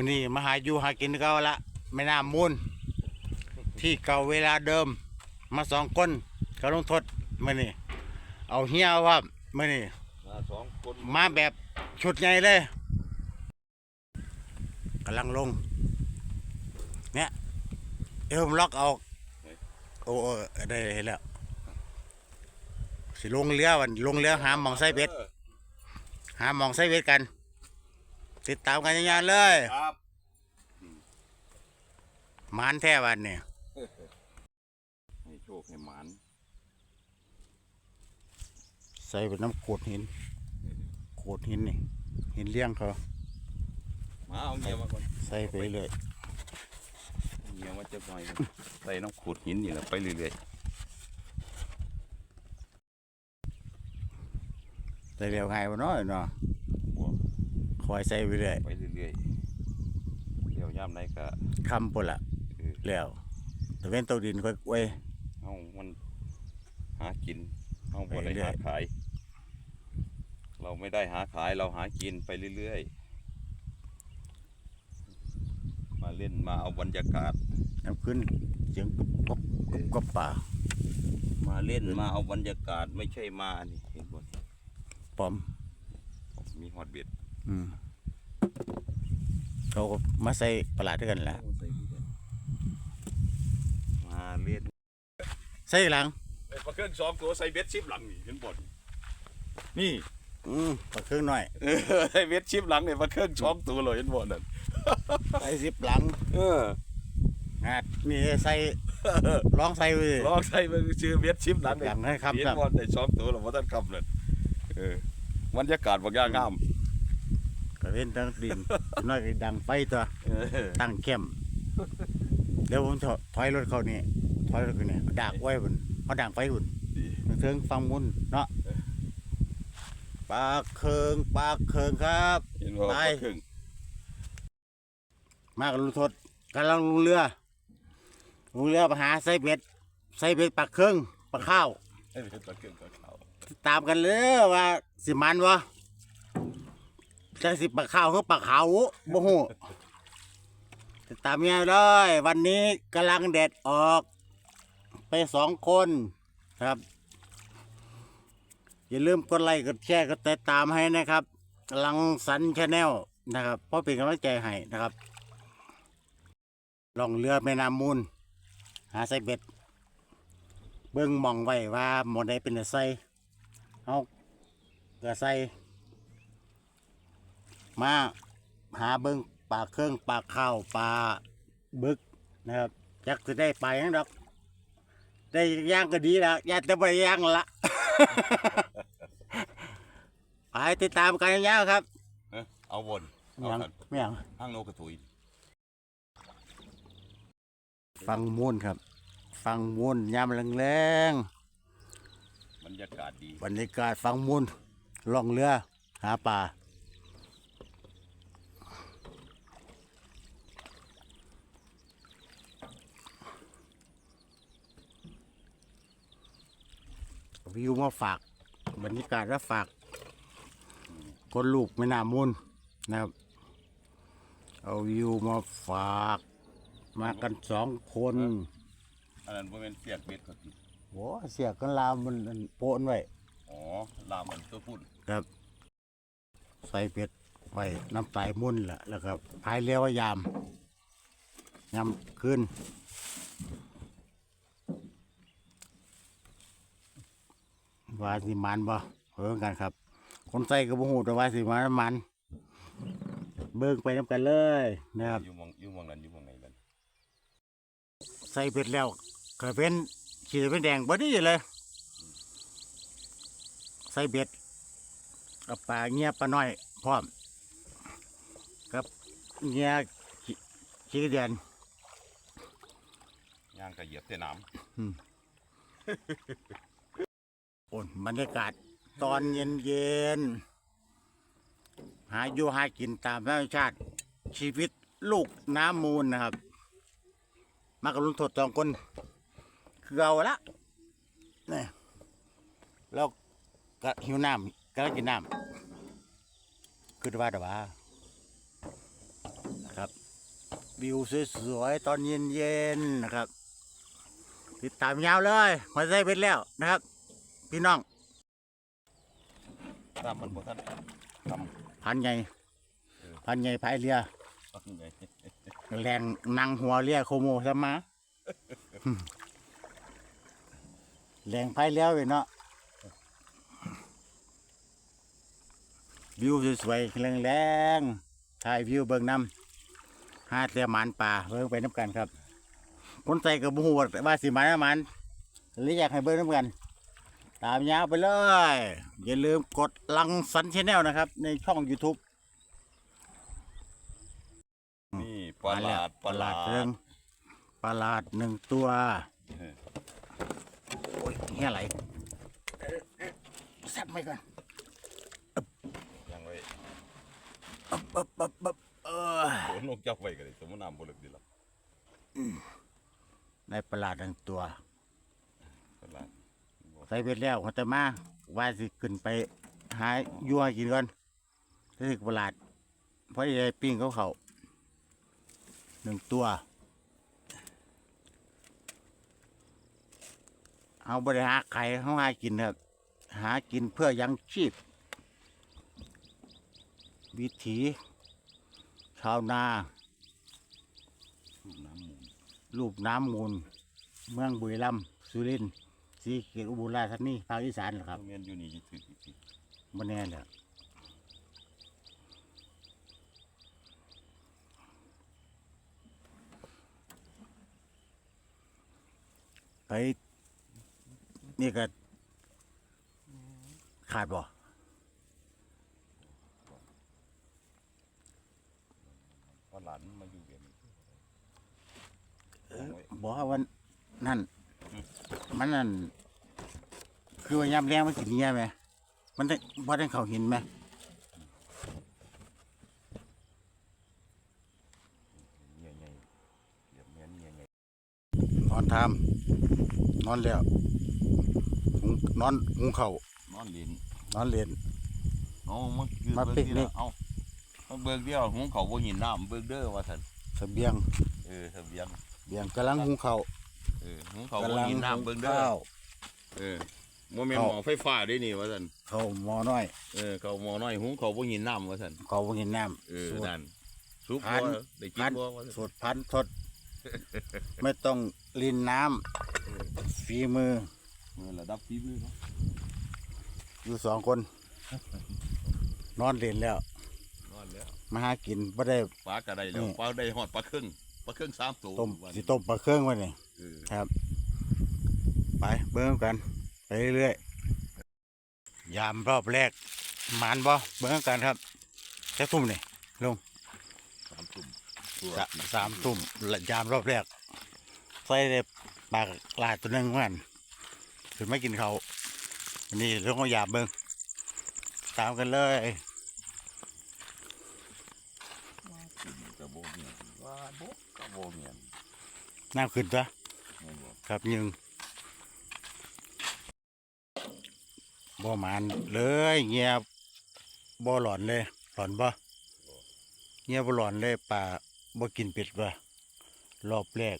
มื้อนี้มาหาอยู่หากินเก่าละแม่น้ำมูลที่เก่าเวลาเดิม มาสองคนก็ลงทดมื้อนี้เอาเฮียว่ามื้อนี้มาสองคนมาแบบชุดใหญ่เลยกำลังลง เนี่ยเอวมนล็อกเอาโอ้โอ้ได้เห็นแล้วสิลงเรือวันลงเรือหาหมองไส้เบ็ดหาหมองไส้เบ็ดกัน ติดตามกันยาวๆเลยครับหมานแท้วันเนี่ยให้โชคให้หมานใส่เป็นน้ำโขดหินโขดหินนี่หินเลี้ยงเขามาเอาเงียมาก่อนใส่ไปเรื่อยเอาเงียมาจับหน่อยใส่น้ำขูดหินนี่แหละไปเรื่อยใส่เร็วไงวะเนาะเนาะๆบัว คอยใส่ไปเรื่อยไปเรื่อยๆเดี๋ยวย่ำไหนก็คำปุ่นละเออแล้วแต่เว้นตัวดินค่อยเว้ยเอามันหากินเอาบ่ไปได้เรื่อย หาขาย เราไม่ได้หาขายเราหากินไปเรื่อยๆ มาเล่นมาเอาบรรยากาศ น้ำขึ้นเสียงกุบกบกุบกบป่ามาเล่นมาเอาบรรยากาศไม่ใช่มานี่เห็นบ่ปอม มีฮอดเบ็ดอืม เขาก็มาใส่ประหลาดด้วยกันแหละมาเล่นใส่หลังไอ้ปลาเครื่องสองตัวใส่เบ็ดชิปหลังนี่เห็นบ่นี่อืมปลาเครื่องหน่อยเออไอ้เบ็ดชิปหลังเนี่ยปลาเครื่องสองตัวเลยเห็นบ่นั่นใส่สิบหลัง เอองาดนี่ใส่ร้องใส่ไปเลยลองใส่มันชื่อเบ็ดชิปหลังหลังให้ครับเห็นครับบ่ได้สองตัวแล้วบ่ทันคำนั่นเออบรรยากาศบ่ย่างงามก็ เว้นทั้งดินน้อยก็ดังไฟตัวเออตั้งเข้มเดี๋ยวผมจะถอยรถเขานี่ถอยรถเขานี่ดักไว้บุนเอาดังไฟบุนดีถึงฟังมุนเนาะปลาเคืองปลาเคืองครับเห็นบ่ไปปลาเครื่องมากับลุงทศกำลังลงเรือลงเรือไปหาไส้เบ็ดไส้เบ็ดปลาเคืองปลาข้าวไอ้เบ็ดปลาเครื่องปลาขาวตามกันเลยว่าสิมันวะ จะสิปลาข้าวหรือปลาขาวบ่ฮู้ติดตามเมียเลยวันนี้กำลังเด็ดออก ไปสองคนครับ อย่าลืมกดไลค์กดแชร์กดติดตามให้นะครับกำลังสันชาแนลนะครับเพราะเป็นกำลังใจให้นะครับล่องเรือแม่น้ำมูล หาไส้เบ็ด เบิ้งมองไว้ว่าหมองใดเป็นตะไส้เอากระไส้ มาหาเบิ้งปลาเครื่องปลาข้าวปลาบึกนะครับจักจะได้ปลาหยังดอกได้ย่างก็ดีแล้วย่างแต่ไม่ได้ย่างละไปติดตามกันยาวๆครับ เอ้อเอาวนไม่เอายังกันไม่ยังห้างนกกระถุยฟังมูนครับ ฟังมูนยามแรงบรรยากาศดีๆบรรยากาศฟังมูนล่องเรือ หาปลา วิวมาฝากบรรยากาศมาฝากคนลูกไม่น่ามุนนะครับ เอาวิวมาฝาก มากันสองคนอันนั้นบ่แม่นเสียกเบ็ดก็ติโอ้เสียกันลามมันอันโปนไว้อ๋อลามมันตัวพุ่นครับ ใส่เป็ดไว้น้ำตายมุ่นแหละแล้วก็พายเรือว่ายามยามขึ้น ว่าสิมันบ่เพิ่งกันครับ คนใส่ก็บ่ฮู้แต่ว่าสิมันมัน เบิ่งไปน้ำกันเลยนะครับอยู่หมองอยู่หมองนั้นอยู่หมองไหนกันใส่เป็ดแล้วก็เป็นขีดเป็นแดงบอดี้เลย ใส่เบ็ดกับปลาเงียบปลาน้อยพร้อมกับเงียขี้ขี้เดือนย่างก็เหยียบแต่น้ำ โอนบรรยากาศตอนเย็นเย็นหาอยู่หากินตามธรรมชาติ ชีวิตลูกน้ำมูลนะครับ มากับลุงทดสองคนคือเอาละนี่แล้วก็หิวน้ำก็กินน้ำคือว่าแต่ว่านะครับวิวสวยๆตอนเย็นๆนะครับ ติดตามยาวเลยหัวใจเป็นแล้วนะครับ พี่น้องตามมันบ่ทันทพันใหญ่พันใหญ่พายเรือำไงแรงนั่งหัวเรือโคโมซะมาแรงพายเรือเว้ยเนาะวิวสวยๆแรงๆถ่ายวิวเบิ่งน้ำหาดเรือหมันป่าเบิ่งไปน้ำกันครับ คนใส่กับบูฮูว่าสิหมันนะมันเลยอยากให้เบิ่งน้ำกัน ตามยาวไปเลย อย่าลืมกดลังสันชแนลนะครับ ในช่อง YouTube นี่ปลาหลาดปลาหลาดเรื่องปลาหลาดหนึ่งตัวเออโอ้ยเฮียไหลสับไปก่อนยังไว้อ๊บอ๊บอ๊บอ๊บเออโดนนกจับไว้ก็ได้สมมุติน้ำบ่ลึกดีล่ะได้ปลาหลาดหนึ่งตัวปลาหลาดบ่ ใส่เบ็ดแล้วเขาจะมาว่าสิขึ้นไปหายัวกินก่อนถ้าถึงปลาหลาดเพราะได้ปิ้งเขาเขาหนึ่งตัว เอาบริหาไข่เขาหากินครับหากินเพื่อยังชีพ วิถีชาวนาสูบน้ำมูลรูปน้ำมูล เมืองบุรีรัมย์สุรินทร์ ศรีเกตอุบลราชธานีภาคอีสานเหรอครับแม่นอยู่นี่ถืออีกทีบ่แน่แหละไปนี่ก็ขาดบ่ปลาหลาดมันมาอยู่เบียนบอกว่าวันนั่น มันนั่นคือว่ายามแรงมันสิเนียไหมมันได้บ่ได้เขาเห็นไหมเงี้ยใหญ่เดี๋ยวแม่นเงี้ยใหญ่นอนทำนอนแล้วหุงนอนหุงเข่าวนอนเล่นนอนเล่นเอามันคือมาเบิ่งปิกที่นิละกเอามาเบิ่งเดียวหุงเขาวบ่หินน้ำเบิ่งเด้อว่าซั่นเสบียงเออเสบียงเบียงกำลังหุงเข่าว เออหุงเขาวบ่กำลังหินหุงน้ำเบิ่งเด้อข้าวเออบ่แม่นหม้อไฟฟ้าเด้นี่ว่าซั่นเขาหมอน้อย เออเขาหม้อน้อยหุงเขาวบ่หินน้ำว่าซั่นเขาบ่เห็นน้เออำสูตร นั่นซุปพับ่น ได้กิพันนบ่ว่าซั่นสูตรพันทด ไม่ต้องลินน้ำฝีมือเออระดับฝีมือเขาอยู่สองคน นอนเล่นแล้ว นอนแล้วมาหากินบ่ได้ ปลาก็ได้แล้วนี่ปลาได้ฮอดปลาครึ่ง ปลาครึ่งสามตัวต้มวันสิต้มปลาเครื่องไว้นี่เออครับ ไปเบิ่งกัน ไปเรื่อยๆยามรอบแรกหมานบ่เบิ่งกันครับแค่ทุ่มนี่ลงสามตุ่มตัวสะสามทุ่มและยามรอบแรกใส่ได้ปลากลาตัวหนึงมันถึงไม่กินเขาววันนี้เรื่องของยามเบิ่งตามกันเลย กระโบเมียนว่าบกกระโบเมียน น้ำขึ้นจ้ะครับยิงบ่หมานเลยเงียบบ่หลอนเลยหลอนบ่เงียบบ่หลอนเลยป่าบ่กินเป็ดบ่รอบแรก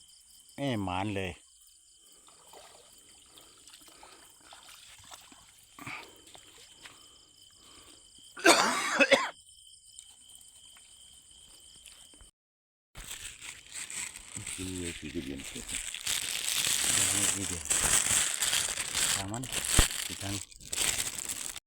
ไอ้หมานเลย กินเลยคือ